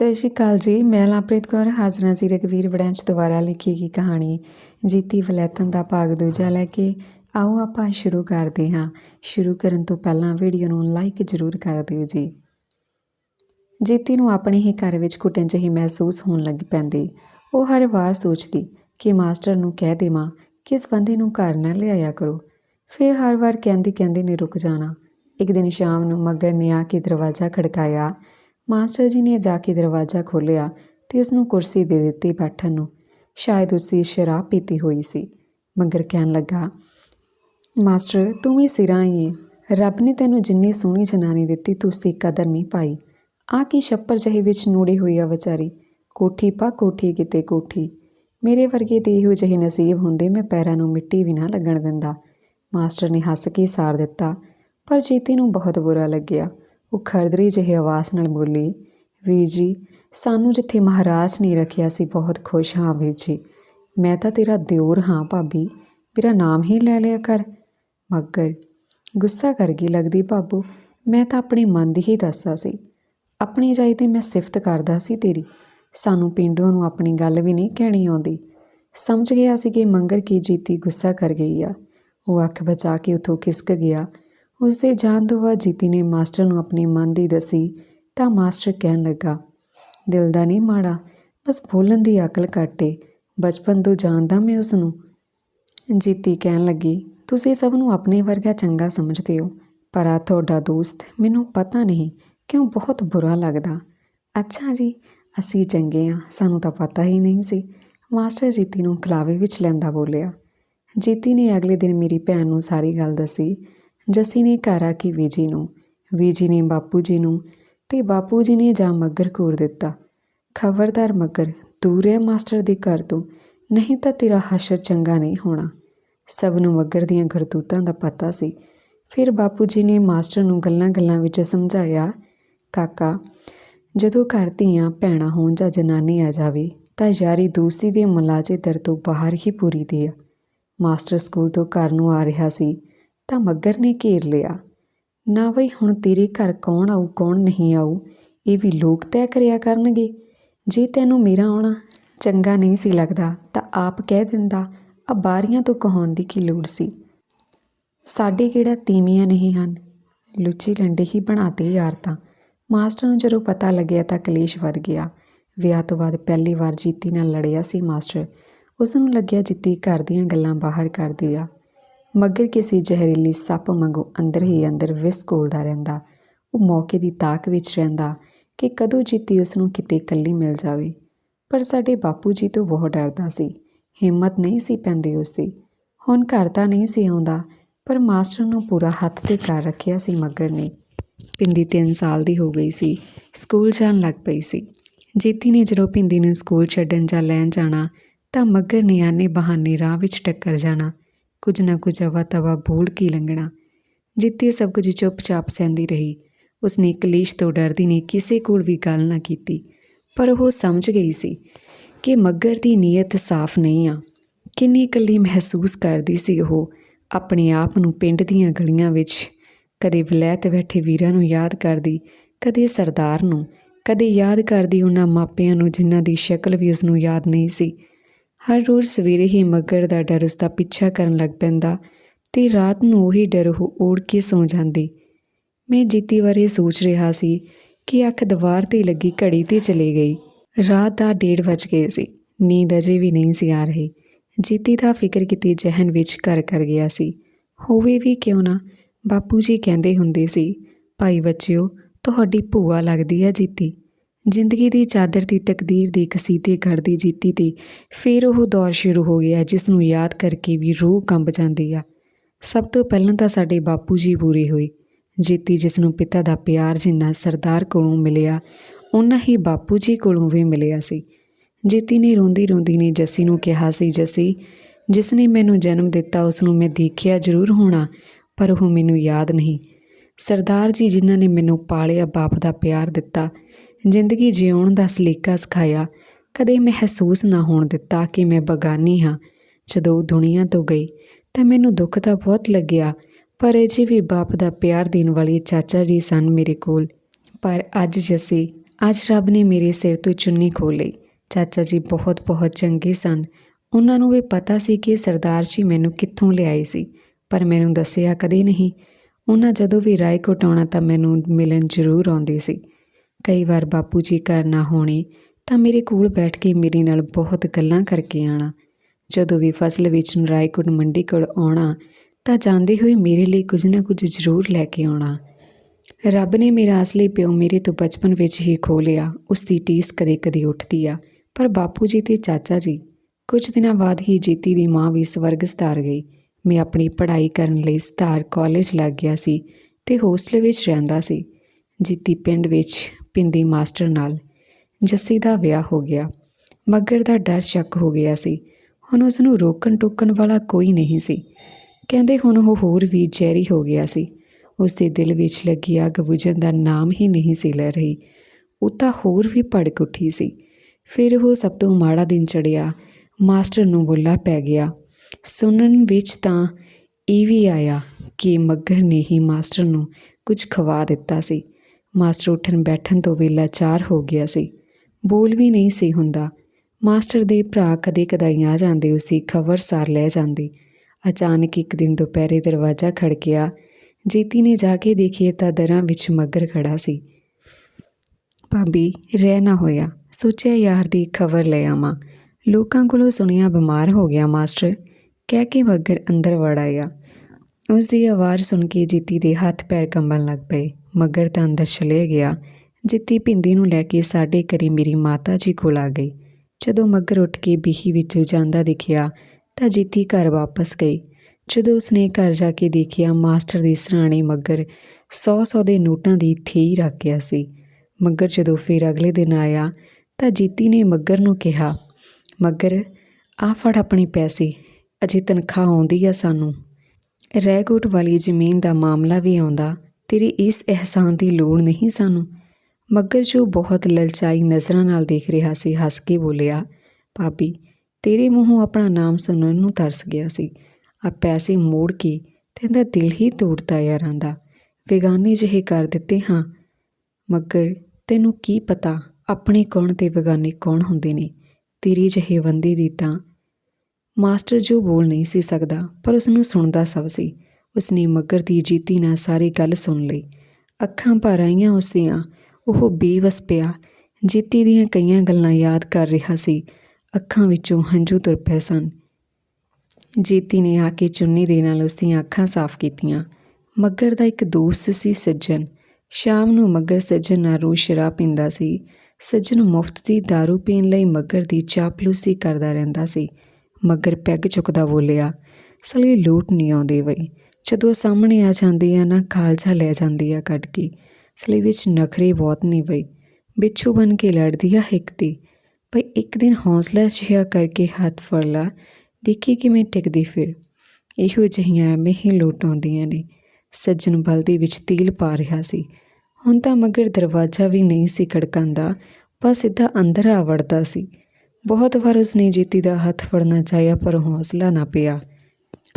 ਸਤਿ ਸ਼੍ਰੀ ਅਕਾਲ ਜੀ। ਮੈਂ ਲਵਪ੍ਰੀਤ ਕੌਰ, ਹਾਜ਼ਰ ਹਾਂ ਜੀ ਰਘਵੀਰ ਵੜੈਂਚ ਦੁਆਰਾ ਲਿਖੀ ਗਈ ਕਹਾਣੀ, ਜੀਤੀ ਵਲੈਤਨ ਦਾ ਭਾਗ ਦੂਜਾ ਲੈ ਕੇ ਆਓ ਆਪਾਂ ਸ਼ੁਰੂ ਕਰਦੇ ਹਾਂ। ਸ਼ੁਰੂ ਕਰਨ ਤੋਂ ਪਹਿਲਾਂ ਵੀਡੀਓ ਨੂੰ ਲਾਈਕ ਜ਼ਰੂਰ ਕਰ ਦਿਓ ਜੀ। ਜੀਤੀ ਨੂੰ ਆਪਣੇ ਹੀ ਘਰ ਵਿੱਚ ਘੁੱਟਣ ਜਿਹੀ ਮਹਿਸੂਸ ਹੋਣ ਲੱਗ ਪੈਂਦੀ। ਉਹ ਹਰ ਵਾਰ ਸੋਚਦੀ ਕਿ ਮਾਸਟਰ ਨੂੰ ਕਹਿ ਦੇਵਾਂ ਕਿ ਇਸ ਬੰਦੇ ਨੂੰ ਘਰ ਨਾ ਲਿਆਇਆ ਕਰੋ। ਫਿਰ ਹਰ ਵਾਰ ਕਹਿੰਦੀ ਕਹਿੰਦੀ ਨੇ ਰੁਕ ਜਾਣਾ। ਇੱਕ ਦਿਨ ਸ਼ਾਮ ਨੂੰ ਮਗਰ ਨੇ ਆ ਕੇ ਦਰਵਾਜ਼ਾ ਖੜਕਾਇਆ। ਮਾਸਟਰ ਜੀ ਨੇ ਜਾ ਕੇ ਦਰਵਾਜ਼ਾ ਖੋਲ੍ਹਿਆ ਤੇ ਉਸ ਨੂੰ ਕੁਰਸੀ ਦੇ ਦਿੱਤੀ ਬੈਠਣ ਨੂੰ। ਸ਼ਾਇਦ ਉਸਦੀ ਸ਼ਰਾਬ ਪੀਤੀ ਹੋਈ ਸੀ। ਮਗਰ ਕਹਿਣ ਲੱਗਾ, ਮਾਸਟਰ, ਤੂੰ ਵੀ ਸਿਰਾਂ ਹੀ ਏ। ਰੱਬ ਨੇ ਤੈਨੂੰ ਜਿੰਨੀ ਸੋਹਣੀ ਜਨਾਨੀ ਦਿੱਤੀ, ਤੂੰ ਉਸਦੀ ਕਦਰ ਨਹੀਂ ਪਾਈ। ਆ ਕੀ ਛੱਪਰ ਜਿਹੇ ਵਿੱਚ ਨੂੜੀ ਹੋਈ ਆ ਵਿਚਾਰੀ। ਕੋਠੀ ਪਾ ਕੋਠੀ, ਕਿਤੇ ਕੋਠੀ। ਮੇਰੇ ਵਰਗੇ ਦੇ ਇਹੋ ਜਿਹੇ ਨਸੀਬ ਹੁੰਦੇ, ਮੈਂ ਪੈਰਾਂ ਨੂੰ ਮਿੱਟੀ ਵੀ ਨਾ ਲੱਗਣ ਦਿੰਦਾ। ਮਾਸਟਰ ਨੇ ਹੱਸ ਕੇ ਸਾਰ ਦਿੱਤਾ, ਪਰ ਜੀਤੀ ਨੂੰ ਬਹੁਤ ਬੁਰਾ ਲੱਗਿਆ। ਉਹ ਖਰਦਰੀ ਜਿਹੇ ਆਵਾਜ਼ ਨਾਲ ਬੋਲੀ, ਵੀਰ ਜੀ, ਸਾਨੂੰ ਜਿੱਥੇ ਮਹਾਰਾਜ ਨੇ ਰੱਖਿਆ ਸੀ ਬਹੁਤ ਖੁਸ਼ ਹਾਂ ਵੀਰ ਜੀ। ਮੈਂ ਤਾਂ ਤੇਰਾ ਦਿਓਰ ਹਾਂ ਭਾਬੀ, ਮੇਰਾ ਨਾਮ ਹੀ ਲੈ ਲਿਆ ਕਰ। ਮੱਗਰ, ਗੁੱਸਾ ਕਰ ਗਈ ਲੱਗਦੀ ਭਾਬੂ, ਮੈਂ ਤਾਂ ਆਪਣੇ ਮਨ ਦੀ ਹੀ ਦੱਸਦਾ ਸੀ। ਆਪਣੀ ਜਾਈ ਤੇ ਮੈਂ ਸਿਫਤ ਕਰਦਾ ਸੀ ਤੇਰੀ। ਸਾਨੂੰ ਪਿੰਡੋਂ ਨੂੰ ਆਪਣੀ ਗੱਲ ਵੀ ਨਹੀਂ ਕਹਿਣੀ ਆਉਂਦੀ। ਸਮਝ ਗਿਆ ਸੀ ਕਿ ਮੰਗਰ ਕੀ ਜੀਤੀ ਗੁੱਸਾ ਕਰ ਗਈ ਆ। ਉਹ ਅੱਖ ਬਚਾ ਕੇ ਉਥੋਂ ਖਿਸਕ ਗਿਆ। ਉਸ ਦੇ ਜਾਣ ਤੋਂ ਬਾਅਦ ਜੀਤੀ ਨੇ ਮਾਸਟਰ ਨੂੰ ਆਪਣੀ ਮਨ ਦੀ ਦੱਸੀ, ਤਾਂ ਮਾਸਟਰ ਕਹਿਣ ਲੱਗਾ, ਦਿਲ ਦਾ ਨਹੀਂ ਮਾੜਾ, ਬਸ ਬੋਲਣ ਦੀ ਅਕਲ ਘੱਟੇ ਬਚਪਨ ਤੋਂ ਜਾਣਦਾ ਮੈਂ ਉਸ ਨੂੰ ਜੀਤੀ ਕਹਿਣ ਲੱਗੀ, ਤੁਸੀਂ ਸਭ ਨੂੰ ਆਪਣੇ ਵਰਗਾ ਚੰਗਾ ਸਮਝਦੇ ਹੋ, ਪਰ ਆ ਤੁਹਾਡਾ ਦੋਸਤ ਮੈਨੂੰ ਪਤਾ ਨਹੀਂ, ਕਿਉਂ ਬਹੁਤ ਬੁਰਾ ਲੱਗਦਾ? ਅੱਛਾ ਜੀ, ਅਸੀਂ ਚੰਗੇ ਆ ਸਾਨੂੰ ਤਾਂ ਪਤਾ ਹੀ ਨਹੀਂ ਸੀ, ਮਾਸਟਰ ਜੀਤੀ ਨੂੰ ਖਲਾਵੇ ਵਿੱਚ ਲੈਂਦਾ ਬੋਲਿਆ। ਜੀਤੀ ਨੇ ਅਗਲੇ ਦਿਨ ਮੇਰੀ ਭੈਣ ਨੂੰ ਸਾਰੀ ਗੱਲ ਦੱਸੀ ਜੱਸੀ ਨੇ ਘਰ ਆ ਕੇ ਵੀਜੀ ਨੂੰ, ਵੀਜੀ ਨੇ ਬਾਪੂ ਜੀ ਨੂੰ ਤੇ ਬਾਪੂ ਜੀ ਨੇ ਜਾ ਮੱਗਰ ਕੋਰ ਦਿੱਤਾ। ਖਬਰਦਾਰ ਮੱਗਰ ਦੂਰ ਹੈ ਮਾਸਟਰ ਦੇ ਘਰ ਤੋਂ, ਨਹੀਂ ਤਾਂ ਤੇਰਾ ਹਸ਼ਰ ਚੰਗਾ ਨਹੀਂ ਹੋਣਾ। ਸਭ ਨੂੰ ਮੱਗਰ ਦੀਆਂ ਕਰਤੂਤਾਂ ਦਾ ਪਤਾ ਸੀ। ਫਿਰ ਬਾਪੂ ਜੀ ਨੇ ਮਾਸਟਰ ਨੂੰ ਗੱਲਾਂ-ਗੱਲਾਂ ਵਿੱਚ ਸਮਝਾਇਆ, ਕਾਕਾ, ਜਦੋਂ ਘਰ ਧੀਆਂ, ਭੈਣਾਂ ਹੋਣ ਜਾਂ ਜਨਾਨੀ ਆ ਜਾਵੇ, ਤਾਂ ਯਾਰੀ ਦੋਸਤੀ ਦੇ ਮੁਲਾਜੇ ਦਰ ਤੋਂ ਬਾਹਰ ਹੀ ਪੂਰੀ ਦੀ ਆ। ਮਾਸਟਰ ਸਕੂਲ ਤੋਂ ਘਰ ਨੂੰ ਆ ਰਿਹਾ ਸੀ। ਤਾਂ ਮੱਗਰ ਨੇ ਘੇਰ ਲਿਆ। ਨਾ ਬਈ ਹੁਣ ਤੇਰੇ ਘਰ ਕੌਣ ਆਊ, ਕੌਣ ਨਹੀਂ ਆਊ, ਇਹ ਵੀ ਲੋਕ ਤੈਅ ਕਰਿਆ ਕਰਨਗੇ। ਜੇ ਤੈਨੂੰ ਮੇਰਾ ਆਉਣਾ ਚੰਗਾ ਨਹੀਂ ਸੀ ਲੱਗਦਾ, ਤਾਂ ਆਪ ਕਹਿ ਦਿੰਦਾ ਆ ਬਾਰੀਆਂ ਤੋਂ ਕਹਾਉਣ ਦੀ ਕੀ ਲੋੜ ਸੀ? ਸਾਡੇ ਕਿਹੜਾ ਤੀਮੀਆਂ ਨਹੀਂ ਹਨ। ਲੁੱਚੀ ਡੰਡੇ ਹੀ ਬਣਾਤੇ ਯਾਰ ਤਾਂ। ਮਾਸਟਰ ਨੂੰ ਜਦੋਂ ਪਤਾ ਲੱਗਿਆ ਤਾਂ ਕਲੇਸ਼ ਵੱਧ ਗਿਆ। ਵਿਆਹ ਤੋਂ ਬਾਅਦ ਪਹਿਲੀ ਵਾਰ ਜੀਤੀ ਨਾਲ ਲੜਿਆ ਸੀ ਮਾਸਟਰ। ਉਸ ਨੂੰ ਲੱਗਿਆ ਜਿੱਤੀ ਘਰ ਦੀਆਂ ਗੱਲਾਂ ਬਾਹਰ ਕਰਦੀ ਆ ਮਗਰ ਕਿਸੇ ਜ਼ਹਿਰੀਲੀ ਸੱਪ ਵਾਂਗੂ ਅੰਦਰ ਹੀ ਅੰਦਰ ਵਿਸ ਘੋਲਦਾ ਰਹਿੰਦਾ। ਉਹ ਮੌਕੇ ਦੀ ਤਾਕ ਵਿੱਚ ਰਹਿੰਦਾ ਕਿ ਕਦੋਂ ਜੀਤੀ ਉਸ ਨੂੰ ਕਿਤੇ ਇਕੱਲੀ ਮਿਲ ਜਾਵੇ। ਪਰ ਸਾਡੇ ਬਾਪੂ ਜੀ ਤੋਂ ਬਹੁਤ ਡਰਦਾ ਸੀ। ਹਿੰਮਤ ਨਹੀਂ ਸੀ ਪੈਂਦੀ ਉਸ ਦੀ ਹੁਣ ਘਰ ਤਾਂ ਨਹੀਂ ਸੀ ਆਉਂਦਾ, ਪਰ ਮਾਸਟਰ ਨੂੰ ਪੂਰਾ ਹੱਥ ਤੇ ਕਰ ਰੱਖਿਆ ਸੀ ਮਗਰ ਨੇ। ਪਿੰਦੀ 3 ਸਾਲ ਦੀ ਹੋ ਗਈ ਸੀ। ਸਕੂਲ ਜਾਣ ਲੱਗ ਪਈ ਸੀ। ਜੀਤੀ ਨੇ ਜਦੋਂ ਪਿੰਦੀ ਨੂੰ ਸਕੂਲ ਛੱਡਣ ਜਾਂ ਲੈਣ ਜਾਣਾ, ਤਾਂ ਮਗਰ ਨੇ ਆਨੇ ਬਹਾਨੇ ਰਾਹ ਵਿੱਚ ਟੱਕਰ ਜਾਣਾ। ਕੁਝ ਨਾ ਕੁਝ ਹਵਾ ਤਵਾ ਬੋਲ ਕੇ ਲੰਘਣਾ। ਜੀਤੀ ਸਭ ਕੁਝ ਚੁੱਪਚਾਪ ਸਹਿੰਦੀ ਰਹੀ, ਉਸਨੇ ਕਲੇਸ਼ ਤੋਂ ਡਰਦੀ ਨੇ ਕਿਸੇ ਕੋਲ ਵੀ ਗੱਲ ਨਾ ਕੀਤੀ, ਪਰ ਉਹ ਸਮਝ ਗਈ ਸੀ ਕਿ ਮੱਗਰ ਦੀ ਨੀਅਤ ਸਾਫ਼ ਨਹੀਂ ਆ। ਕਿੰਨੀ ਇਕੱਲੀ ਮਹਿਸੂਸ ਕਰਦੀ ਸੀ ਉਹ ਆਪਣੇ ਆਪ ਨੂੰ ਪਿੰਡ ਦੀਆਂ ਗਲੀਆਂ ਵਿੱਚ, ਕਦੇ ਵਲੈਤ ਬੈਠੇ ਵੀਰਾਂ ਨੂੰ ਯਾਦ ਕਰਦੀ, ਕਦੇ ਸਰਦਾਰ ਨੂੰ, ਕਦੇ ਯਾਦ ਕਰਦੀ ਉਹਨਾਂ ਮਾਪਿਆਂ ਨੂੰ ਜਿਨ੍ਹਾਂ ਦੀ ਸ਼ਕਲ ਵੀ ਉਸ ਨੂੰ ਯਾਦ ਨਹੀਂ ਸੀ। ਹਰ ਰੋਜ਼ ਸਵੇਰੇ ਹੀ ਮੱਗਰ ਦਾ ਡਰ ਉਸ ਦਾ ਪਿੱਛਾ ਕਰਨ ਲੱਗ ਪੈਂਦਾ, ਤੇ ਰਾਤ ਨੂੰ ਉਹੀ ਡਰ ਉਹ ਓੜ ਕੇ ਸੌਂ ਜਾਂਦੀ। ਮੈਂ ਜੀਤੀ ਬਾਰੇ ਸੋਚ ਰਿਹਾ ਸੀ ਕਿ ਅੱਖ ਦੀਵਾਰ ਤੇ ਲੱਗੀ ਘੜੀ ਤੇ ਚਲੇ ਗਈ। ਰਾਤ ਦਾ ਡੇਢ ਵੱਜ ਗਏ ਸੀ। ਨੀਂਦ ਅਜੇ ਵੀ ਨਹੀਂ ਸੀ ਆ ਰਹੀ। ਜੀਤੀ ਦਾ ਫਿਕਰ ਕਿਤੇ ਜਹਨ ਵਿੱਚ ਕਰ ਕਰ ਗਿਆ ਸੀ। ਹੋਵੇ ਵੀ ਕਿਉਂ ਨਾ, ਬਾਪੂ ਜੀ ਕਹਿੰਦੇ ਹੁੰਦੇ ਸੀ, ਭਾਈ ਬੱਚਿਓ, ਤੁਹਾਡੀ ਭੂਆ ਲੱਗਦੀ ਹੈ ਜੀਤੀ। ਜ਼ਿੰਦਗੀ ਦੀ ਚਾਦਰ ਦੀ ਤਕਦੀਰ ਦੀ ਕਸੀਤੇ ਘੜਦੀ ਜੀਤੀ ਤੇ ਫਿਰ ਉਹ ਦੌਰ ਸ਼ੁਰੂ ਹੋ ਗਿਆ, ਜਿਸ ਨੂੰ ਯਾਦ ਕਰਕੇ ਵੀ ਰੂਹ ਕੰਬ ਜਾਂਦੀ ਆ। ਸਭ ਤੋਂ ਪਹਿਲਾਂ ਤਾਂ ਸਾਡੇ ਬਾਪੂ ਜੀ ਪੂਰੇ ਹੋਏ। ਜੀਤੀ, ਜਿਸ ਨੂੰ ਪਿਤਾ ਦਾ ਪਿਆਰ ਜਿੰਨਾ ਸਰਦਾਰ ਕੋਲੋਂ ਮਿਲਿਆ ਉਹਨਾਂ ਹੀ ਬਾਪੂ ਜੀ ਕੋਲੋਂ ਵੀ ਮਿਲਿਆ ਸੀ। ਜੀਤੀ ਨੇ ਰੋਂਦੀ ਰੋਂਦੀ ਨੇ ਜੱਸੀ ਨੂੰ ਕਿਹਾ ਸੀ, ਜੱਸੀ, ਜਿਸ ਨੇ ਮੈਨੂੰ ਜਨਮ ਦਿੱਤਾ, ਉਸ ਨੂੰ ਮੈਂ ਦੇਖਿਆ ਜ਼ਰੂਰ ਹੋਣਾ, ਪਰ ਉਹ ਮੈਨੂੰ ਯਾਦ ਨਹੀਂ। ਸਰਦਾਰ ਜੀ ਜਿਨ੍ਹਾਂ ਨੇ ਮੈਨੂੰ ਪਾਲਿਆ ਬਾਪ ਦਾ ਪਿਆਰ ਦਿੱਤਾ ਜ਼ਿੰਦਗੀ ਜਿਉਣ ਦਾ ਸਲੀਕਾ ਸਿਖਾਇਆ, ਕਦੇ ਮਹਿਸੂਸ ਨਾ ਹੋਣ ਦਿੱਤਾ ਕਿ ਮੈਂ ਬਗਾਨੀ ਹਾਂ। ਜਦੋਂ ਉਹ ਦੁਨੀਆ ਤੋਂ ਗਈ, ਤਾਂ ਮੈਨੂੰ ਦੁੱਖ ਤਾਂ ਬਹੁਤ ਲੱਗਿਆ, ਪਰ ਅਜੇ ਵੀ ਬਾਪ ਦਾ ਪਿਆਰ ਦੇਣ ਵਾਲੇ ਚਾਚਾ ਜੀ ਸਨ ਮੇਰੇ ਕੋਲ। ਪਰ ਅੱਜ ਜੱਸੀ, ਅੱਜ ਰੱਬ ਨੇ ਮੇਰੇ ਸਿਰ ਤੋਂ ਚੁੰਨੀ ਖੋਹ ਲਈ। ਚਾਚਾ ਜੀ ਬਹੁਤ ਬਹੁਤ ਚੰਗੇ ਸਨ। ਉਹਨਾਂ ਨੂੰ ਵੀ ਪਤਾ ਸੀ ਕਿ ਸਰਦਾਰ ਜੀ ਮੈਨੂੰ ਕਿੱਥੋਂ ਲਿਆਏ ਸੀ, ਪਰ ਮੈਨੂੰ ਦੱਸਿਆ ਕਦੇ ਨਹੀਂ। ਉਹਨਾਂ ਜਦੋਂ ਵੀ ਰਾਏਕੋਟ ਆਉਣਾ ਤਾਂ ਮੈਨੂੰ ਮਿਲਣ ਜ਼ਰੂਰ ਆਉਂਦੇ ਸੀ। ਕਈ ਵਾਰ ਬਾਪੂ ਜੀ ਘਰ ਨਾ ਹੋਣੇ ਤਾਂ ਮੇਰੇ ਕੋਲ ਬੈਠ ਕੇ ਮੇਰੇ ਨਾਲ ਬਹੁਤ ਗੱਲਾਂ ਕਰਕੇ ਆਣਾ। ਜਦੋਂ ਵੀ ਫਸਲ ਵਿੱਚ ਰਾਏਕੋਟ ਮੰਡੀ ਕੋਲ ਆਉਣਾ ਤਾਂ ਜਾਂਦੇ ਹੋਏ ਮੇਰੇ ਲਈ ਕੁਝ ਨਾ ਕੁਝ ਜ਼ਰੂਰ ਲੈ ਕੇ ਆਉਣਾ। ਰੱਬ ਨੇ ਮੇਰਾ ਅਸਲੀ ਪਿਓ ਮੇਰੇ ਤੋਂ ਬਚਪਨ ਵਿੱਚ ਹੀ ਖੋ ਲਿਆ ਉਸ ਦੀ ਟੀਸ ਕਦੇ-ਕਦੇ ਉੱਠਦੀ ਆ। ਪਰ ਬਾਪੂ ਜੀ ਤੇ ਚਾਚਾ ਜੀ ਕੁਝ ਦਿਨਾਂ ਬਾਅਦ ਹੀ ਜੀਤੀ ਦੀ ਮਾਂ ਵੀ ਸਵਰਗ ਸਤਾਰ ਗਈ। ਮੈਂ ਆਪਣੀ ਪੜ੍ਹਾਈ ਕਰਨ ਲਈ ਸਤਾਰ ਕਾਲਜ ਲੱਗ ਗਿਆ ਸੀ ਤੇ ਹੋਸਟਲ ਵਿੱਚ ਰਹਿੰਦਾ ਸੀ। ਜੀਤੀ ਪਿੰਡ ਵਿੱਚ ਪਿੰਦੀ ਮਾਸਟਰ ਨਾਲ ਜੱਸੀ ਦਾ ਵਿਆਹ ਹੋ ਗਿਆ। ਮੱਗਰ ਦਾ ਡਰ ਸ਼ੱਕ ਹੋ ਗਿਆ ਸੀ। ਹੁਣ ਉਸ ਨੂੰ ਰੋਕਣ ਟੋਕਣ ਵਾਲਾ ਕੋਈ ਨਹੀਂ ਸੀ। ਕਹਿੰਦੇ ਹੁਣ ਉਹ ਹੋਰ ਵੀ ਜ਼ਹਿਰੀ ਹੋ ਗਿਆ ਸੀ। ਉਸ ਦੇ ਦਿਲ ਵਿੱਚ ਲੱਗੀ ਅੱਗ ਬੁਝਣ ਦਾ ਨਾਮ ਹੀ ਨਹੀਂ ਸੀ ਲੈ ਰਹੀ। ਉਹ ਤਾਂ ਹੋਰ ਵੀ ਭੜਕ ਉੱਠੀ ਸੀ। ਫਿਰ ਉਹ ਸਭ ਤੋਂ ਮਾੜਾ ਦਿਨ ਚੜਿਆ ਮਾਸਟਰ ਨੂੰ ਬੁੱਲਾ ਪੈ ਗਿਆ। ਸੁਣਨ ਵਿੱਚ ਤਾਂ ਇਹ ਵੀ ਆਇਆ ਕਿ ਮੱਗਰ ਨੇ ਹੀ ਮਾਸਟਰ ਨੂੰ ਕੁਝ ਖਵਾ ਦਿੱਤਾ ਸੀ। ਮਾਸਟਰ ਉੱਠਣ ਬੈਠਣ ਤੋਂ ਵੇਲਾ ਚਾਰ ਹੋ ਗਿਆ ਸੀ। ਬੋਲ ਵੀ ਨਹੀਂ ਸੀ ਹੁੰਦਾ। ਮਾਸਟਰ ਦੇ ਭਰਾ ਕਦੇ ਕਦਾਈ ਆ ਜਾਂਦੇ ਉਸਦੀ ਖਬਰ ਸਾਰ ਲੈ ਜਾਂਦੇ। ਅਚਾਨਕ ਇੱਕ ਦਿਨ ਦੁਪਹਿਰੇ ਦਰਵਾਜ਼ਾ ਖੜਕਿਆ। ਜੀਤੀ ਨੇ ਜਾ ਕੇ ਦੇਖਿਆ ਤਾਂ ਦਰਾਂ ਵਿੱਚ ਮੱਗਰ ਖੜਾ ਸੀ। ਭਾਬੀ, ਰਹਿ ਨਾ ਹੋਇਆ। ਸੋਚਿਆ ਯਾਰ ਦੀ ਖਬਰ ਲੈ ਆਵਾਂ। ਲੋਕਾਂ ਕੋਲੋਂ ਸੁਣਿਆ ਬਿਮਾਰ ਹੋ ਗਿਆ ਮਾਸਟਰ। ਕਹਿ ਕੇ ਮੱਗਰ ਅੰਦਰ ਵੜ ਆਇਆ। ਉਸ ਦੀ ਆਵਾਜ਼ ਸੁਣ ਕੇ ਜੀਤੀ ਦੇ ਹੱਥ ਪੈਰ ਕੰਬਣ ਲੱਗ ਪਏ। ਮਗਰ ਤਾਂ ਅੰਦਰ ਚਲੇ ਗਿਆ। ਜਿੱਤੀ ਭਿੰਦੀ ਨੂੰ ਲੈ ਕੇ ਸਾਡੇ ਘਰੇ ਮੇਰੀ ਮਾਤਾ ਜੀ ਕੋਲ ਆ ਗਈ। ਜਦੋਂ ਮੱਗਰ ਉੱਠ ਕੇ ਬੀਹੀ ਵਿੱਚੋਂ ਜਾਂਦਾ ਦਿਖਿਆ ਤਾਂ ਜੀਤੀ ਘਰ ਵਾਪਸ ਗਈ। ਜਦੋਂ ਉਸਨੇ ਘਰ ਜਾ ਕੇ ਦੇਖਿਆ ਮਾਸਟਰ ਦੀ ਸਰਾਣੇ ਮੱਗਰ 100-100 ਦੇ ਨੋਟਾਂ ਦੀ ਥੀ ਰੱਖ ਗਿਆ ਸੀ। ਮਗਰ ਜਦੋਂ ਫਿਰ ਅਗਲੇ ਦਿਨ ਆਇਆ ਤਾਂ ਜੀਤੀ ਨੇ ਮੱਗਰ ਨੂੰ ਕਿਹਾ, ਮੱਗਰ ਆ ਫੜ ਆਪਣੇ ਪੈਸੇ, ਅਜੇ ਤਨਖਾਹ ਆਉਂਦੀ ਆ ਸਾਨੂੰ। ਰੈਗੋਟ ਵਾਲੀ ਜ਼ਮੀਨ ਦਾ ਮਾਮਲਾ ਵੀ ਆਉਂਦਾ। ਤੇਰੇ ਇਸ ਅਹਿਸਾਨ ਦੀ ਲੋੜ ਨਹੀਂ ਸਾਨੂੰ। ਮੱਗਰ ਜੋ ਬਹੁਤ ਲਲਚਾਈ ਨਜ਼ਰਾਂ ਨਾਲ ਦੇਖ ਰਿਹਾ ਸੀ, ਹੱਸ ਕੇ ਬੋਲਿਆ, ਭਾਬੀ, ਤੇਰੇ ਮੂੰਹੋਂ ਆਪਣਾ ਨਾਮ ਸੁਣਨ ਨੂੰ ਤਰਸ ਗਿਆ ਸੀ। ਆ ਪੈਸੇ ਮੋੜ ਕੇ ਤੇਰਾ ਦਿਲ ਹੀ ਤੋੜਦਾ ਯਾਰਾਂ ਦਾ ਵਿਗਾਨੇ ਜਿਹੇ ਕਰ ਦਿੱਤੇ, ਹਾਂ। ਮੱਗਰ ਤੈਨੂੰ ਕੀ ਪਤਾ, ਆਪਣੇ ਕੌਣ ਤੇ ਵਿਗਾਨੇ ਕੌਣ ਹੁੰਦੇ ਨੇ? ਤੇਰੀ ਜਿਹੇ ਬੰਦੇ ਦੀ ਤਾਂ ਮਾਸਟਰ ਜੋ ਬੋਲ ਨਹੀਂ ਸੀ ਸਕਦਾ, ਪਰ ਉਸ ਨੂੰ ਸੁਣਦਾ ਸਭ ਸੀ। ਉਸਨੇ ਮੱਗਰ ਦੀ ਜੀਤੀ ਨਾਲ ਸਾਰੀ ਗੱਲ ਸੁਣ ਲਈ। ਅੱਖਾਂ ਭਰ ਆਈਆਂ ਉਸਦੀਆਂ। ਉਹ ਬੇਵਸ ਪਿਆ। ਜੀਤੀ ਦੀਆਂ ਕਈਆਂ ਗੱਲਾਂ ਯਾਦ ਕਰ ਰਿਹਾ ਸੀ। ਅੱਖਾਂ ਵਿੱਚੋਂ ਹੰਝੂ ਤੁਰ ਪਏ ਸਨ। ਜੀਤੀ ਨੇ ਆ ਕੇ ਚੁੰਨੀ ਦੇ ਨਾਲ ਉਸ ਦੀਆਂ ਅੱਖਾਂ ਸਾਫ਼ ਕੀਤੀਆਂ। ਮੱਗਰ ਦਾ ਇੱਕ ਦੋਸਤ ਸੀ ਸੱਜਣ। ਸ਼ਾਮ ਨੂੰ ਮੱਗਰ ਸੱਜਣ ਨਾਲ ਰੋਜ਼ ਸ਼ਰਾਬ ਪੀਂਦਾ ਸੀ। ਸੱਜਣ ਮੁਫਤ ਦੀ दारू ਪੀਣ ਲਈ ਮੱਗਰ ਦੀ ਚਾਪਲੂਸੀ ਕਰਦਾ ਰਹਿੰਦਾ ਸੀ। ਮੱਗਰ ਪੈਗ ਚੁੱਕਦਾ ਬੋਲਿਆ, ਸਲੀ ਲੋਟ ਨਹੀਂ ਆਉਂਦੀ ਬਈ। ਜਦੋਂ ਸਾਹਮਣੇ ਆ ਜਾਂਦੀ ਆ ਨਾ, ਖਾਲਸਾ ਲੈ ਜਾਂਦੀ ਆ ਕੱਢ ਕੇ। ਸਲੀ ਵਿੱਚ ਨਖਰੇ ਬਹੁਤ ਨਹੀਂ ਬਈ। ਬਿੱਛੂ ਬਣ ਕੇ ਲੜਦੀ ਆ ਇੱਕ ਤੇ ਭਈ ਇੱਕ ਦਿਨ ਹੌਸਲਾ ਜਿਹਾ ਕਰਕੇ ਹੱਥ ਫੜ ਲਾ। ਦੇਖੀ ਕਿਵੇਂ ਟਿਕਦੀ ਫਿਰ। ਇਹੋ ਜਿਹੀਆਂ ਐਵੇਂ ਹੀ ਲੋਟ ਆਉਂਦੀਆਂ ਨੇ। ਸੱਜਣ ਬਲਦੀ ਵਿੱਚ ਤੀਲ ਪਾ ਰਿਹਾ ਸੀ। ਹੁਣ ਤਾਂ ਮਗਰ ਦਰਵਾਜ਼ਾ ਵੀ ਨਹੀਂ ਸੀ ਖੜਕਾਉਂਦਾ, ਬਸ ਸਿੱਧਾ ਅੰਦਰ ਆ ਵੜਦਾ ਸੀ। ਬਹੁਤ ਵਾਰ ਉਸਨੇ ਜੀਤੀ ਦਾ ਹੱਥ ਫੜਨਾ ਚਾਹਿਆ, ਪਰ ਹੌਸਲਾ ਨਾ ਪਿਆ।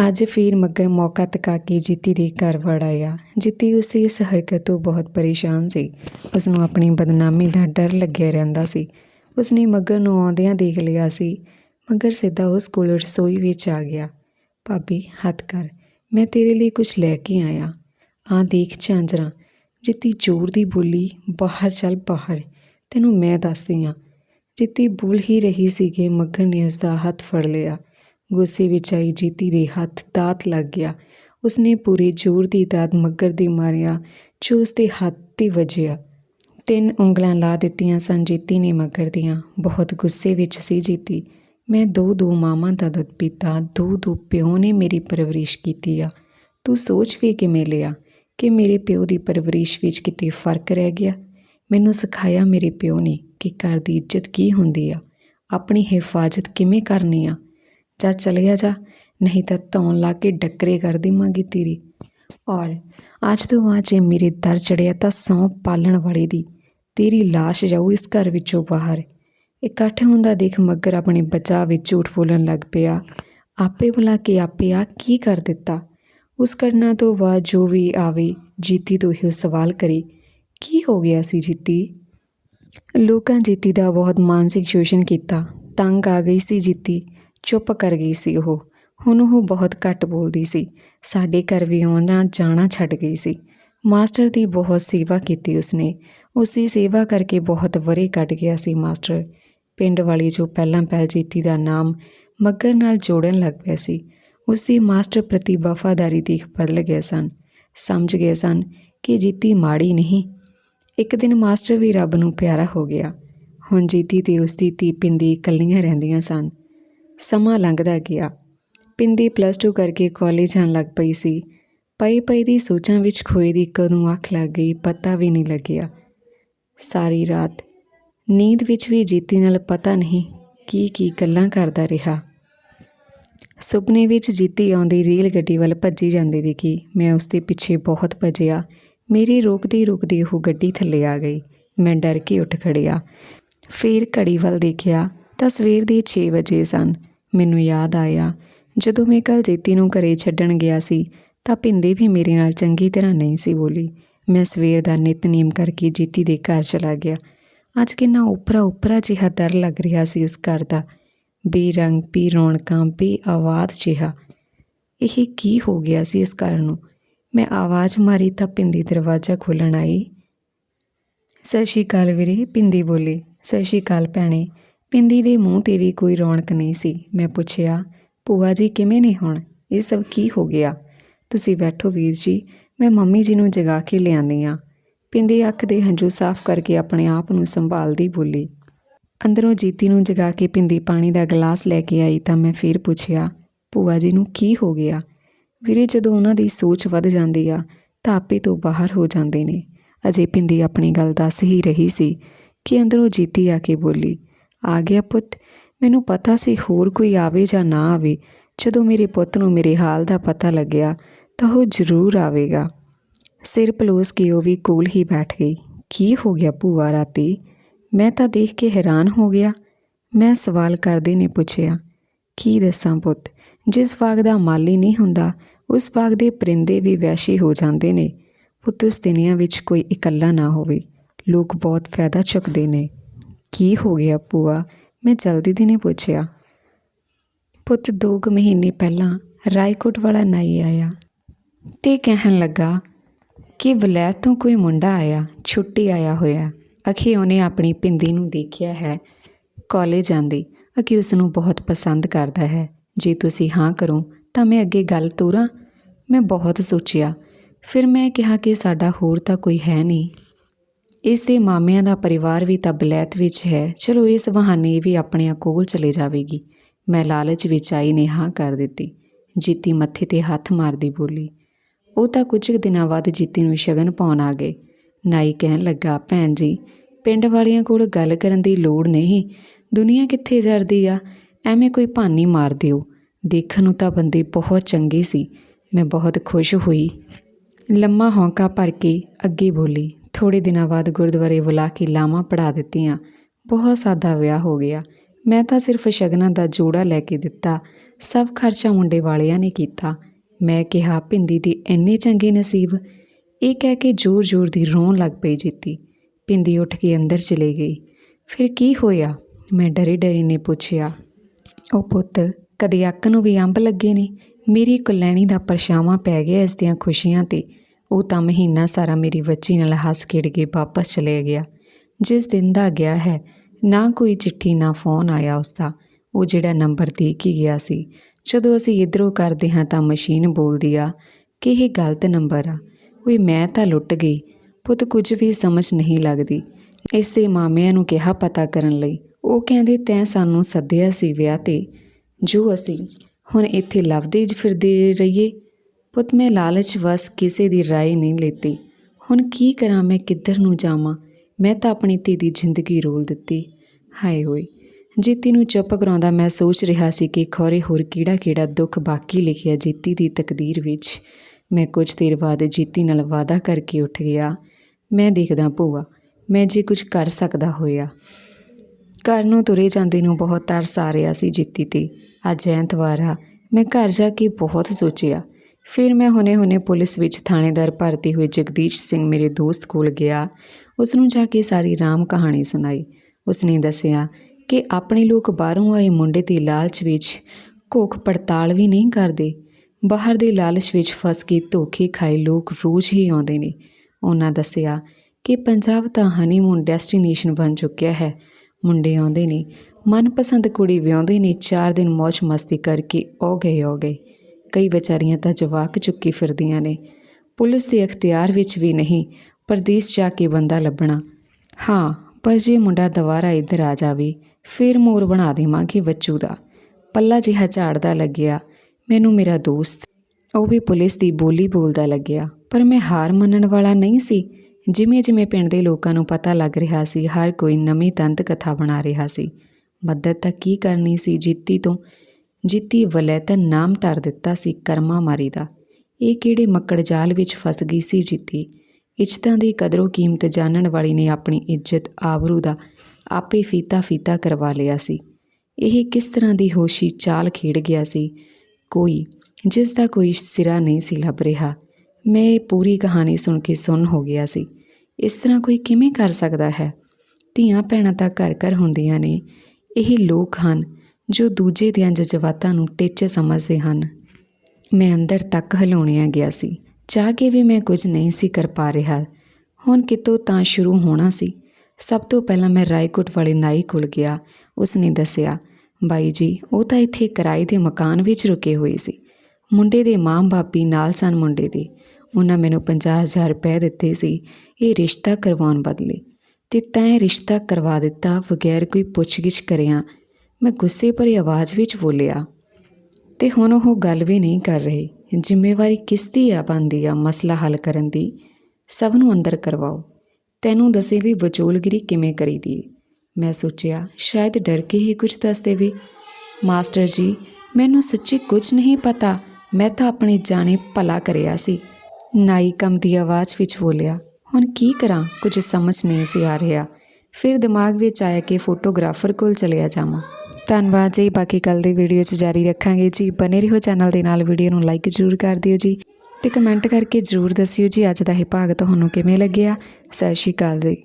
ਅੱਜ ਫਿਰ ਮਗਰ ਮੌਕਾ ਤਕਾ ਕੇ ਜਿੱਤੀ ਦੇ ਘਰ ਵੜ ਆਇਆ। ਜੀਤੀ ਉਸੇ ਇਸ ਹਰਕਤ ਤੋਂ ਬਹੁਤ ਪਰੇਸ਼ਾਨ ਸੀ। ਉਸ ਨੂੰ ਆਪਣੀ ਬਦਨਾਮੀ ਦਾ ਡਰ ਲੱਗਿਆ ਰਹਿੰਦਾ ਸੀ। ਉਸਨੇ ਮਗਰ ਨੂੰ ਆਉਂਦਿਆਂ ਦੇਖ ਲਿਆ ਸੀ। ਮਗਰ ਸਿੱਧਾ ਉਸ ਕੋਲ ਰਸੋਈ ਵਿੱਚ ਆ ਗਿਆ। ਭਾਬੀ, ਹੱਥ ਕਰ। ਮੈਂ ਤੇਰੇ ਲਈ ਕੁਝ ਲੈ ਕੇ ਆਇਆ। ਆ ਦੇਖ ਝਾਂਜਰਾ, ਜਿੱਤੀ ਜ਼ੋਰ ਦੀ ਬੋਲੀ, ਬਾਹਰ ਚੱਲ ਬਾਹਰ। ਤੈਨੂੰ ਮੈਂ ਦੱਸਦੀ ਆ। ਜਿੱਤੀ ਬੋਲ ਹੀ ਰਹੀ ਸੀ ਕਿ ਮੱਗਰ ਨੇ ਉਸ ਦਾ ਹੱਥ ਫੜ ਲਿਆ। ਗੁੱਸੇ ਵਿੱਚ ਆਈ, ਜੀਤੀ ਦੇ ਹੱਥ ਦਾਤ ਲੱਗ ਗਿਆ। ਉਸਨੇ ਪੂਰੇ ਜ਼ੋਰ ਦੀ ਦਾਤ ਮੱਗਰ ਦੀ ਮਾਰਿਆ ਜੋ ਉਸਦੇ ਹੱਥ ਤੇ ਵੱਜਿਆ। ਤਿੰਨ ਉਂਗਲਾਂ ਲਾ ਦਿੱਤੀਆਂ ਸਨ, ਜੀਤੀ ਨੇ ਮੱਗਰ ਦੀਆਂ। ਬਹੁਤ ਗੁੱਸੇ ਵਿੱਚ ਸੀ ਜੀਤੀ। ਮੈਂ ਦੋ ਦੋ ਮਾਵਾਂ ਦਾ ਦੁੱਧ ਪੀਤਾ, ਦੋ ਦੋ ਪਿਓ ਨੇ ਮੇਰੀ ਪਰਵਰਿਸ਼ ਕੀਤੀ ਆ। ਤੂੰ ਸੋਚ ਵੀ ਕਿਵੇਂ ਲਿਆ ਕਿ ਮੇਰੇ ਪਿਓ ਦੀ ਪਰਵਰਿਸ਼ ਵਿੱਚ ਕਿਤੇ ਫ਼ਰਕ ਰਹਿ ਗਿਆ? ਮੈਨੂੰ ਸਿਖਾਇਆ ਮੇਰੇ ਪਿਓ ਨੇ ਕਿ ਘਰ ਦੀ ਇੱਜ਼ਤ ਕੀ ਹੁੰਦੀ ਆ? ਆਪਣੀ ਹਿਫਾਜ਼ਤ ਕਿਵੇਂ ਕਰਨੀ ਆ? ਜਾ ਚਲਿਆ ਜਾ, ਨਹੀਂ ਤਾਂ ਧੌਣ ਲਾ ਕੇ ਡੱਕਰੇ ਕਰ ਦੇਵਾਂਗੀ ਤੇਰੀ। ਔਰ ਅੱਜ ਤੋਂ ਬਾਅਦ ਜੇ ਮੇਰੇ ਦਰ ਚੜਿਆ ਤਾਂ ਸੌਂ ਪਾਲਣ ਵਾਲੇ ਦੀ। ਤੇਰੀ ਲਾਸ਼ ਜਾਊ ਇਸ ਘਰ ਵਿੱਚੋਂ ਬਾਹਰ। ਇਕੱਠ ਹੁੰਦਾ ਦੇਖ ਮੱਗਰ ਆਪਣੇ ਬਚਾ ਵਿੱਚ ਝੂਠ ਬੋਲਣ ਲੱਗ ਪਿਆ। ਆਪੇ ਬੁਲਾ ਕੇ ਆਪੇ ਆ ਕੀ ਕਰ ਦਿੱਤਾ? ਉਸ ਘਟਨਾ ਤੋਂ ਬਾਅਦ ਜੋ ਵੀ ਆਵੇ, ਜੀਤੀ ਤੋਂ ਹੀ ਸਵਾਲ ਕਰੇ, ਕੀ ਹੋ ਗਿਆ ਸੀ ਜੀਤੀ? ਲੋਕਾਂ ਜੀਤੀ ਦਾ ਬਹੁਤ ਮਾਨਸਿਕ ਸ਼ੋਸ਼ਣ ਕੀਤਾ। ਤੰਗ ਆ ਗਈ ਸੀ ਜੀਤੀ। ਚੁੱਪ ਕਰ ਗਈ ਸੀ ਉਹ। ਹੁਣ ਉਹ ਬਹੁਤ ਘੱਟ ਬੋਲਦੀ ਸੀ। ਸਾਡੇ ਘਰ ਵੀ ਆਉਣਾ ਜਾਣਾ ਛੱਡ ਗਈ ਸੀ। ਮਾਸਟਰ ਦੀ ਬਹੁਤ ਸੇਵਾ ਕੀਤੀ ਉਸਨੇ। ਉਸਦੀ ਸੇਵਾ ਕਰਕੇ ਬਹੁਤ ਵਰੇ ਕੱਟ ਗਿਆ ਸੀ ਮਾਸਟਰ। ਪਿੰਡ ਵਾਲੀ ਜੋ ਪਹਿਲਾਂ ਪਹਿਲ ਜੀਤੀ ਦਾ ਨਾਮ ਮੱਗਰ ਨਾਲ ਜੋੜਨ ਲੱਗ ਪਿਆ ਸੀ, ਉਸਦੀ ਮਾਸਟਰ ਪ੍ਰਤੀ ਵਫਾਦਾਰੀ ਦੇਖ ਬਦਲ ਗਏ ਸਨ। ਸਮਝ ਗਏ ਸਨ ਕਿ ਜੀਤੀ ਮਾੜੀ ਨਹੀਂ। ਇੱਕ ਦਿਨ ਮਾਸਟਰ ਵੀ ਰੱਬ ਨੂੰ ਪਿਆਰਾ ਹੋ ਗਿਆ। ਹੁਣ ਜੀਤੀ ਤੇ ਉਸਦੀ ਧੀ ਪਿੰਦੀ ਇਕੱਲੀਆਂ ਰਹਿੰਦੀਆਂ ਸਨ। ਸਮਾਂ ਲੰਘਦਾ ਗਿਆ। ਪਿੰਦੀ ਪਲੱਸ 2 ਕਰਕੇ ਕਾਲਜ ਜਾਣ ਲੱਗ ਪਈ ਸੀ। ਪਈ ਪਈ ਦੀ ਸੋਚਾਂ ਵਿੱਚ ਖੋਏ ਦੀ ਕਦੋਂ ਅੱਖ ਲੱਗ ਗਈ ਪਤਾ ਵੀ ਨਹੀਂ ਲੱਗਿਆ। ਸਾਰੀ ਰਾਤ ਨੀਂਦ ਵਿੱਚ ਵੀ ਜੀਤੀ ਨਾਲ ਪਤਾ ਨਹੀਂ ਕੀ ਕੀ ਗੱਲਾਂ ਕਰਦਾ ਰਿਹਾ। ਸੁਪਨੇ ਵਿੱਚ ਜੀਤੀ ਆਉਂਦੀ ਰੇਲ ਗੱਡੀ ਵੱਲ ਭੱਜੀ ਜਾਂਦੀ ਦੇਖੀ। ਮੈਂ ਉਸ ਦੇ ਪਿੱਛੇ ਬਹੁਤ ਭੱਜਿਆ। ਮੇਰੀ ਰੋਕਦੀ ਰੁਕਦੀ ਉਹ ਗੱਡੀ ਥੱਲੇ ਆ ਗਈ। ਮੈਂ ਡਰ ਕੇ ਉੱਠ ਖੜਿਆ। ਫਿਰ ਘੜੀ ਵੱਲ ਦੇਖਿਆ। ਤਾਂ ਸਵੇਰ ਦੇ 6 ਵਜੇ ਸਨ। ਮੈਨੂੰ ਯਾਦ ਆਇਆ, ਜਦੋਂ ਮੈਂ ਕੱਲ ਜੀਤੀ ਨੂੰ ਘਰੇ ਛੱਡਣ ਗਿਆ ਸੀ, ਤਾਂ ਪਿੰਦੇ ਵੀ ਮੇਰੇ ਨਾਲ ਚੰਗੀ ਤਰ੍ਹਾਂ ਨਹੀਂ ਸੀ ਬੋਲੀ। ਮੈਂ ਸਵੇਰ ਦਾ ਨਿਤਨੇਮ ਕਰਕੇ ਜੀਤੀ ਦੇ ਘਰ ਚਲਾ ਗਿਆ। ਅੱਜ ਕਿੰਨਾ ਉਪਰਾ ਉਪਰਾ ਜਿਹਾ ਡਰ ਲੱਗ ਰਿਹਾ ਸੀ ਉਸ ਘਰ ਦਾ। ਬੇਰੰਗ ਬੇ ਰੌਣਕਾਂ ਬੇ ਆਵਾਜ਼ ਜਿਹਾ। ਇਹ ਕੀ ਹੋ ਗਿਆ ਸੀ ਇਸ ਘਰ ਨੂੰ? ਮੈਂ ਆਵਾਜ਼ ਮਾਰੀ ਤਾਂ ਪਿੰਦੀ ਦਰਵਾਜ਼ਾ ਖੋਲ੍ਹਣ ਆਈ। ਸਤਿ ਸ਼੍ਰੀ ਅਕਾਲ ਵੀਰੇ, ਪਿੰਦੀ ਬੋਲੀ। ਸਤਿ ਸ਼੍ਰੀ ਅਕਾਲ ਭੈਣੇ। ਪਿੰਦੀ ਦੇ ਮੂੰਹ ਤੇ ਵੀ ਕੋਈ ਰੌਣਕ ਨਹੀਂ ਸੀ। ਮੈਂ ਪੁੱਛਿਆ, ਭੂਆ ਜੀ ਕਿਵੇਂ ਨੇ ਹੁਣ? ਇਹ ਸਭ ਕੀ ਹੋ ਗਿਆ? ਤੁਸੀਂ ਬੈਠੋ ਵੀਰ ਜੀ, ਮੈਂ ਮੰਮੀ ਜੀ ਨੂੰ ਜਗਾ ਕੇ ਲਿਆਂਦੀ ਆ। ਪਿੰਦੀ ਅੱਖ ਦੇ ਹੰਝੂ ਸਾਫ਼ ਕਰਕੇ ਆਪਣੇ ਆਪ ਨੂੰ ਸੰਭਾਲਦੀ ਬੋਲੀ। ਅੰਦਰੋਂ ਜੀਤੀ ਨੂੰ ਜਗਾ ਕੇ ਪਿੰਦੀ ਪਾਣੀ ਦਾ ਗਲਾਸ ਲੈ ਕੇ ਆਈ ਤਾਂ ਮੈਂ ਫੇਰ ਪੁੱਛਿਆ, ਭੂਆ ਜੀ ਨੂੰ ਕੀ ਹੋ ਗਿਆ? ਵੀਰੇ, ਜਦੋਂ ਉਹਨਾਂ ਦੀ ਸੋਚ ਵੱਧ ਜਾਂਦੀ ਆ, ਤਾਂ ਆਪੇ ਤੋਂ ਬਾਹਰ ਹੋ ਜਾਂਦੇ ਨੇ। ਅਜੇ ਪਿੰਦੀ ਆਪਣੀ ਗੱਲ ਦੱਸ ਹੀ ਰਹੀ ਸੀ ਕਿ ਅੰਦਰੋਂ ਜੀਤੀ ਆ ਕੇ ਬੋਲੀ ਆ ਗਿਆ ਪੁੱਤ, ਮੈਨੂੰ ਪਤਾ ਸੀ ਹੋਰ ਕੋਈ ਆਵੇ ਜਾਂ ਨਾ ਆਵੇ। ਜਦੋਂ ਮੇਰੇ ਪੁੱਤ ਨੂੰ ਮੇਰੇ ਹਾਲ ਦਾ ਪਤਾ ਲੱਗਿਆ, ਤਾਂ ਉਹ ਜ਼ਰੂਰ ਆਵੇਗਾ। ਸਿਰ ਪਲੋਸ ਕੇ ਉਹ ਵੀ ਕੋਲ ਹੀ ਬੈਠ ਗਈ। ਕੀ ਹੋ ਗਿਆ ਭੂਆ ਰਾਤੀ? ਮੈਂ ਤਾਂ ਦੇਖ ਕੇ ਹੈਰਾਨ ਹੋ ਗਿਆ। ਮੈਂ ਸਵਾਲ ਕਰਦੇ ਨੇ ਪੁੱਛਿਆ, ਕੀ ਦੱਸਾਂ ਪੁੱਤ, ਜਿਸ ਬਾਗ ਦਾ ਮਾਲੀ ਨਹੀਂ ਹੁੰਦਾ, ਉਸ ਬਾਗ ਦੇ ਪਰਿੰਦੇ ਵੀ ਵੈਸ਼ੀ ਹੋ ਜਾਂਦੇ ਨੇ। ਪੁੱਤ, ਉਸ ਦੁਨੀਆ ਵਿੱਚ ਕੋਈ ਇਕੱਲਾ ਨਾ ਹੋਵੇ। ਲੋਕ ਬਹੁਤ ਫਾਇਦਾ ਚੁੱਕਦੇ ਨੇ। ਕੀ ਹੋ ਗਿਆ ਪੂਆ ਮੈਂ ਜਲਦੀ ਦੀ ਨੇ ਪੁੱਛਿਆ। ਪੁੱਤ, ਦੋ ਕੁ ਮਹੀਨੇ ਪਹਿਲਾਂ ਰਾਏਕੋਟ ਵਾਲਾ ਨਾਈ ਆਇਆ। ਤੇ ਕਹਿਣ ਲੱਗਾ ਕਿ ਵਲੈਤ ਤੋਂ ਕੋਈ ਮੁੰਡਾ ਆਇਆ, ਛੁੱਟੀ ਆਇਆ ਹੋਇਆ। ਅਖੇ ਉਹਨੇ ਆਪਣੀ ਪਿੰਦੀ ਨੂੰ ਦੇਖਿਆ ਹੈ। ਕਾਲਜ ਜਾਂਦੀ ਅਕੀ ਉਸ ਨੂੰ ਬਹੁਤ ਪਸੰਦ ਕਰਦਾ ਹੈ। ਜੇ ਤੁਸੀਂ ਹਾਂ ਕਰੋ, ਤਾਂ ਮੈਂ ਅੱਗੇ ਗੱਲ ਤੋਰਾਂ। ਮੈਂ ਬਹੁਤ ਸੋਚਿਆ। ਫਿਰ ਮੈਂ ਕਿਹਾ ਕਿ ਸਾਡਾ ਹੋਰ ਤਾਂ ਕੋਈ ਹੈ ਨਹੀਂ। ਇਸ ਦੇ ਮਾਮਿਆਂ ਦਾ ਪਰਿਵਾਰ ਵੀ ਤਾਂ ਬਲੈਤ ਵਿੱਚ ਹੈ। ਚਲੋ ਇਸ ਬਹਾਨੇ ਵੀ ਆਪਣਿਆਂ ਕੋਲ ਚਲੇ ਜਾਵੇਗੀ। ਮੈਂ ਲਾਲਚ ਵਿੱਚ ਆਈ ਨੇ ਹਾਂ ਕਰ ਦਿੱਤੀ। ਜੀਤੀ ਮੱਥੇ ਤੇ ਹੱਥ ਮਾਰਦੀ ਬੋਲੀ, ਉਹ ਤਾਂ ਕੁਝ ਕੁ ਦਿਨਾਂ ਬਾਅਦ ਜੀਤੀ ਨੂੰ ਸ਼ਗਨ ਪਾਉਣ ਆ ਗਏ। ਨਾਈ ਕਹਿਣ ਲੱਗਾ, ਭੈਣ ਜੀ, ਪਿੰਡ ਵਾਲਿਆਂ ਕੋਲ ਗੱਲ ਕਰਨ ਦੀ ਲੋੜ ਨਹੀਂ। ਦੁਨੀਆ ਕਿੱਥੇ ਜਰਦੀ ਆ? ਐਵੇਂ ਕੋਈ ਭਾਨੀ ਮਾਰ ਦਿਓ। ਦੇਖਣ ਨੂੰ ਤਾਂ ਬੰਦੇ ਬਹੁਤ ਚੰਗੇ ਸੀ। ਮੈਂ ਬਹੁਤ ਖੁਸ਼ ਹੋਈ। ਲੰਮਾ ਹੌਂਕਾ ਭਰ ਕੇ ਅੱਗੇ ਬੋਲੀ ਥੋੜੇ ਦਿਨਾਂ ਬਾਅਦ ਗੁਰਦੁਆਰੇ ਬੁਲਾ ਕੇ ਲਾਵਾਂ ਪੜਾ ਦਿੱਤੀਆਂ। ਬਹੁਤ ਸਾਦਾ ਵਿਆਹ ਹੋ ਗਿਆ। ਮੈਂ ਤਾਂ ਸਿਰਫ ਸ਼ਗਨਾਂ ਦਾ ਜੋੜਾ ਲੈ ਕੇ ਦਿੱਤਾ। ਸਭ ਖਰਚਾ ਮੁੰਡੇ ਵਾਲਿਆਂ ਨੇ ਕੀਤਾ। ਮੈਂ ਕਿਹਾ, ਭਿੰਦੀ ਦੀ ਇੰਨੇ ਚੰਗੇ ਨਸੀਬ? ਇਹ ਕਹਿ ਕੇ ਜ਼ੋਰ-ਜ਼ੋਰ ਦੀ ਰੋਣ ਲੱਗ ਪਈ ਜੀਤੀ। ਭਿੰਦੀ ਉੱਠ ਕੇ ਅੰਦਰ ਚਲੇ ਗਈ। ਫਿਰ ਕੀ ਹੋਇਆ? ਮੈਂ ਡਰੇ ਡਰੇ ਨੇ ਪੁੱਛਿਆ। ਉਹ ਪੁੱਤ, ਕਦੇ ਅੱਕ ਨੂੰ ਵੀ ਅੰਬ ਲੱਗੇ ਨੇ? ਮੇਰੀ ਕੁਲੈਣੀ ਦਾ ਪਰਛਾਵਾਂ ਪੈ ਗਿਆ ਇਸ ਦੀਆਂ ਖੁਸ਼ੀਆਂ ਤੇ। ਉਹ ਤਾਂ ਮਹੀਨਾ ਸਾਰਾ ਮੇਰੀ ਬੱਚੀ ਨਾਲ ਹੱਸ ਖੇਡ ਕੇ ਵਾਪਸ ਚਲੇ ਗਿਆ। ਜਿਸ ਦਿਨ ਦਾ ਗਿਆ ਹੈ, ਨਾ ਕੋਈ ਚਿੱਠੀ, ਨਾ ਫੋਨ ਆਇਆ ਉਸਦਾ। ਉਹ ਜਿਹੜਾ ਨੰਬਰ ਦੇ ਕੇ ਗਿਆ ਸੀ। ਜਦੋਂ ਅਸੀਂ ਇਧਰੋਂ ਕਰਦੇ ਹਾਂ ਤਾਂ ਮਸ਼ੀਨ ਬੋਲਦੀ ਆ, ਕਿ ਇਹ ਗਲਤ ਨੰਬਰ ਆ। ਕੋਈ ਮੈਂ ਤਾਂ ਲੁੱਟ ਗਈ। ਪੁੱਤ, ਕੁਝ ਵੀ ਸਮਝ ਨਹੀਂ ਲੱਗਦੀ। ਇਸ ਦੇ ਮਾਮਿਆਂ ਨੂੰ ਕਿਹਾ ਪਤਾ ਕਰਨ ਲਈ। ਉਹ ਕਹਿੰਦੇ, ਤੈਂ ਸਾਨੂੰ ਸੱਦਿਆ ਸੀ ਵਿਆਹ ਤੇ। ਜੋ ਅਸੀਂ ਹੁਣ ਇੱਥੇ ਲੱਭਦੇ ਫਿਰਦੇ ਰਹੀਏ ਪੁੱਤ, ਮੈਂ ਲਾਲਚ ਵਸ ਕਿਸੇ ਦੀ ਰਾਏ ਨਹੀਂ ਲੈਤੀ। ਹੁਣ ਕੀ ਕਰਾਂ, ਮੈਂ ਕਿੱਧਰ ਨੂੰ ਜਾਵਾਂ? ਮੈਂ ਤਾਂ ਆਪਣੀ ਧੀ ਦੀ ਜ਼ਿੰਦਗੀ ਰੋਲ ਦਿੱਤੀ। ਹਾਏ ਹੋਏ, ਜੀਤੀ ਨੂੰ ਚੁੱਪ ਕਰਾਉਂਦਾ ਮੈਂ ਸੋਚ ਰਿਹਾ ਸੀ ਕਿ ਖੌਰੇ ਹੋਰ ਕਿਹੜਾ ਕਿਹੜਾ ਦੁੱਖ ਬਾਕੀ ਲਿਖਿਆ ਜੀਤੀ ਦੀ ਤਕਦੀਰ ਵਿੱਚ। ਮੈਂ ਕੁਝ ਦੇਰ ਬਾਅਦ ਜੀਤੀ ਨਾਲ ਵਾਅਦਾ ਕਰਕੇ ਉੱਠ ਗਿਆ। ਮੈਂ ਦੇਖਦਾ, ਭੂਆ, ਮੈਂ ਜੇ ਕੁਝ ਕਰ ਸਕਦਾ ਹੋਇਆ। ਘਰ ਨੂੰ ਤੁਰੇ ਜਾਂਦੇ ਨੂੰ ਬਹੁਤ ਤਰਸ ਆ ਰਿਹਾ ਸੀ ਜੀਤੀ ਤੇ। ਅੱਜ ਐਤਵਾਰ ਆ, ਮੈਂ ਘਰ ਜਾ ਕੇ ਬਹੁਤ ਸੋਚਿਆ। ਫਿਰ ਮੈਂ ਹੁਣੇ-ਹੁਣੇ ਪੁਲਿਸ ਵਿੱਚ ਥਾਣੇਦਾਰ ਭਰਤੀ ਹੋਏ ਜਗਦੀਸ਼ ਸਿੰਘ ਮੇਰੇ ਦੋਸਤ ਕੋਲ ਗਿਆ। ਉਸ ਨੂੰ ਜਾ ਕੇ ਸਾਰੀ ਰਾਮ ਕਹਾਣੀ ਸੁਣਾਈ। ਉਸਨੇ ਦੱਸਿਆ ਕਿ ਆਪਣੇ ਲੋਕ ਬਾਹਰੋਂ ਆਏ ਮੁੰਡੇ ਦੀ ਲਾਲਚ ਵਿੱਚ ਘੋਖ ਪੜਤਾਲ ਵੀ ਨਹੀਂ ਕਰਦੇ। ਬਾਹਰ ਦੇ ਲਾਲਚ ਵਿੱਚ ਫਸ ਕੇ ਧੋਖੇ ਖਾਏ ਲੋਕ ਰੋਜ਼ ਹੀ ਆਉਂਦੇ ਨੇ। ਉਹਨਾਂ ਦੱਸਿਆ ਕਿ ਪੰਜਾਬ ਤਾਂ ਹਨੀਮੂਨ ਡੈਸਟੀਨੇਸ਼ਨ ਬਣ ਚੁੱਕਿਆ ਹੈ। ਮੁੰਡੇ ਆਉਂਦੇ ਨੇ, ਮਨਪਸੰਦ ਕੁੜੀ ਵਿਆਹੁੰਦੇ ਨੇ 4 ਦਿਨ ਮौज ਮਸਤੀ ਕਰਕੇ ਹੋ ਗਏ ਹੋ ਗਏ। ਕਈ ਵਿਚਾਰੀਆਂ ਤਾਂ ਜਵਾਕ ਚੁੱਕੀ ਫਿਰਦੀਆਂ ਨੇ। ਪੁਲਿਸ ਦੇ ਅਖਤਿਆਰ ਵਿੱਚ ਵੀ ਨਹੀਂ, ਪਰਦੇਸ ਜਾ ਕੇ ਬੰਦਾ ਲੱਭਣਾ। ਹਾਂ, ਪਰ ਜੇ ਮੁੰਡਾ ਦੁਬਾਰਾ ਇੱਧਰ ਆ ਜਾਵੇ, ਫਿਰ ਮੋਰ ਬਣਾ ਦੇਵਾਂਗੇ ਬੱਚੂ ਦਾ। ਪੱਲਾ ਜਿਹਾ ਝਾੜਦਾ ਲੱਗਿਆ, ਮੈਨੂੰ ਮੇਰਾ ਦੋਸਤ। ਉਹ ਵੀ ਪੁਲਿਸ ਦੀ ਬੋਲੀ ਬੋਲਦਾ ਲੱਗਿਆ, ਪਰ ਮੈਂ ਹਾਰ ਮੰਨਣ ਵਾਲਾ ਨਹੀਂ ਸੀ। ਜਿਵੇਂ ਜਿਵੇਂ ਪਿੰਡ ਦੇ ਲੋਕਾਂ ਨੂੰ ਪਤਾ ਲੱਗ ਰਿਹਾ ਸੀ, ਹਰ ਕੋਈ ਨਵੀਂ ਦੰਤ ਕਥਾ ਬਣਾ ਰਿਹਾ ਸੀ। ਮਦਦ ਤਾਂ ਕੀ ਕਰਨੀ ਸੀ ਜਿੱਤੀ ਤੋਂ? ਜਿੱਤੀ ਵਲੈਤਨ ਨਾਮ ਧਰ ਦਿੱਤਾ ਸੀ ਕਰਮਾ ਮਾਰੀ ਦਾ। ਇਹ ਕਿਹੜੇ ਮੱਕੜ ਜਾਲ ਵਿੱਚ ਫਸ ਗਈ ਸੀ ਜਿੱਤੀ। ਇੱਜ਼ਤਾਂ ਦੀ ਕਦਰੋ ਕੀਮਤ ਜਾਣਨ ਵਾਲੀ ਨੇ ਆਪਣੀ ਇੱਜ਼ਤ ਆਬਰੂ ਦਾ ਆਪੇ ਫੀਤਾ ਫੀਤਾ ਕਰਵਾ ਲਿਆ ਸੀ। ਇਹ ਕਿਸ ਤਰ੍ਹਾਂ ਦੀ ਹੋਸ਼ੀ ਚਾਲ ਖੇਡ ਗਿਆ ਸੀ? ਕੋਈ, ਜਿਸ ਦਾ ਕੋਈ ਸਿਰਾ ਨਹੀਂ ਸੀ ਲੱਭ ਰਿਹਾ। ਮੈਂ ਇਹ ਪੂਰੀ ਕਹਾਣੀ ਸੁਣ ਕੇ ਸੁੰਨ ਹੋ ਗਿਆ ਸੀ। ਇਸ ਤਰ੍ਹਾਂ ਕੋਈ ਕਿਵੇਂ ਕਰ ਸਕਦਾ ਹੈ? ਧੀਆਂ ਭੈਣਾਂ ਤਾਂ ਘਰ ਘਰ ਹੁੰਦੀਆਂ ਨੇ। ਇਹ ਲੋਕ ਹਨ। ਜੋ ਦੂਜੇ ਦੀਆਂ ਜਜ਼ਬਾਤਾਂ ਨੂੰ ਟਿੱਚ ਸਮਝਦੇ ਹਨ। ਮੈਂ ਅੰਦਰ ਤੱਕ ਹਲਾਉਣਿਆ ਗਿਆ ਸੀ। ਚਾਹ ਕੇ ਵੀ ਮੈਂ ਕੁਝ ਨਹੀਂ ਸੀ ਕਰ ਪਾ ਰਿਹਾ। ਹੁਣ ਕਿਤੋਂ ਤਾਂ ਸ਼ੁਰੂ ਹੋਣਾ ਸੀ। ਸਭ ਤੋਂ ਪਹਿਲਾਂ ਮੈਂ ਰਾਏਕੋਟ ਵਾਲੇ ਨਾਈ ਕੋਲ ਗਿਆ। ਉਸ ਨੇ ਦੱਸਿਆ, ਬਾਈ ਜੀ, ਉਹ ਤਾਂ ਇੱਥੇ ਕਿਰਾਏ ਦੇ ਮਕਾਨ ਵਿੱਚ ਰੁਕੇ ਹੋਏ ਸੀ। ਮੁੰਡੇ ਦੇ ਮਾਂ-ਬਾਪੀ ਨਾਲ ਸਨ ਮੁੰਡੇ ਦੇ। ਉਹਨਾਂ ਮੈਨੂੰ 50000 ਰੁਪਏ ਦਿੱਤੇ ਸੀ। ਇਹ ਰਿਸ਼ਤਾ ਕਰਵਾਉਣ ਬਦਲੇ। ਤੇ ਤੈਂ ਰਿਸ਼ਤਾ ਕਰਵਾ ਦਿੱਤਾ, ਬਗੈਰ ਕੋਈ ਪੁੱਛਗਿੱਛ ਕਰਿਆ। ਮੈਂ ਗੁੱਸੇ ਭਰੀ ਆਵਾਜ਼ ਵਿੱਚ ਬੋਲਿਆ, ਤੇ ਹੁਣ ਉਹ ਗੱਲ ਵੀ ਨਹੀਂ ਕਰ ਰਹੀ। ਜ਼ਿੰਮੇਵਾਰੀ ਕਿਸ ਦੀ ਆ ਬਣਦੀ ਆ ਮਸਲਾ ਹੱਲ ਕਰਨ ਦੀ? ਸਭ ਨੂੰ ਅੰਦਰ ਕਰਵਾਓ। ਤੈਨੂੰ ਦੱਸੇ ਵੀ ਬਚੋਲਗਿਰੀ ਕਿਵੇਂ ਕਰੀਦੀ ਏ ਮੈਂ ਸੋਚਿਆ, ਸ਼ਾਇਦ ਡਰ ਕੇ ਹੀ ਕੁਝ ਦੱਸ ਦੇਵੇ। ਮਾਸਟਰ ਜੀ, ਮੈਨੂੰ ਸੱਚੀ ਕੁਝ ਨਹੀਂ ਪਤਾ। ਮੈਂ ਤਾਂ ਆਪਣੇ ਜਾਣੇ ਭਲਾ ਕਰਿਆ ਸੀ। ਨਾਈ ਕੰਮ ਦੀ ਆਵਾਜ਼ ਵਿੱਚ ਬੋਲਿਆ, ਹੁਣ ਕੀ ਕਰਾਂ? ਕੁਝ ਸਮਝ ਨਹੀਂ ਸੀ ਆ ਰਿਹਾ। ਫਿਰ ਦਿਮਾਗ ਵਿੱਚ ਆਇਆ ਕਿ ਫੋਟੋਗ੍ਰਾਫਰ ਕੋਲ ਚਲਿਆ ਜਾਵਾਂ। ਧੰਨਵਾਦ ਜੀ। ਬਾਕੀ ਕੱਲ ਦੀ ਵੀਡੀਓ 'ਚ ਜਾਰੀ ਰੱਖਾਂਗੇ ਜੀ। ਬਨੇ ਰਹੋ ਚੈਨਲ ਦੇ ਨਾਲ। ਵੀਡੀਓ ਨੂੰ ਲਾਈਕ ਜ਼ਰੂਰ ਕਰ ਦਿਓ ਜੀ ਤੇ ਕਮੈਂਟ ਕਰਕੇ ਜ਼ਰੂਰ ਦੱਸਿਓ ਜੀ, ਅੱਜ ਦਾ ਇਹ ਭਾਗ ਤੁਹਾਨੂੰ ਕਿਵੇਂ ਲੱਗਿਆ? ਸਤਿ ਸ਼੍ਰੀ ਅਕਾਲ ਜੀ।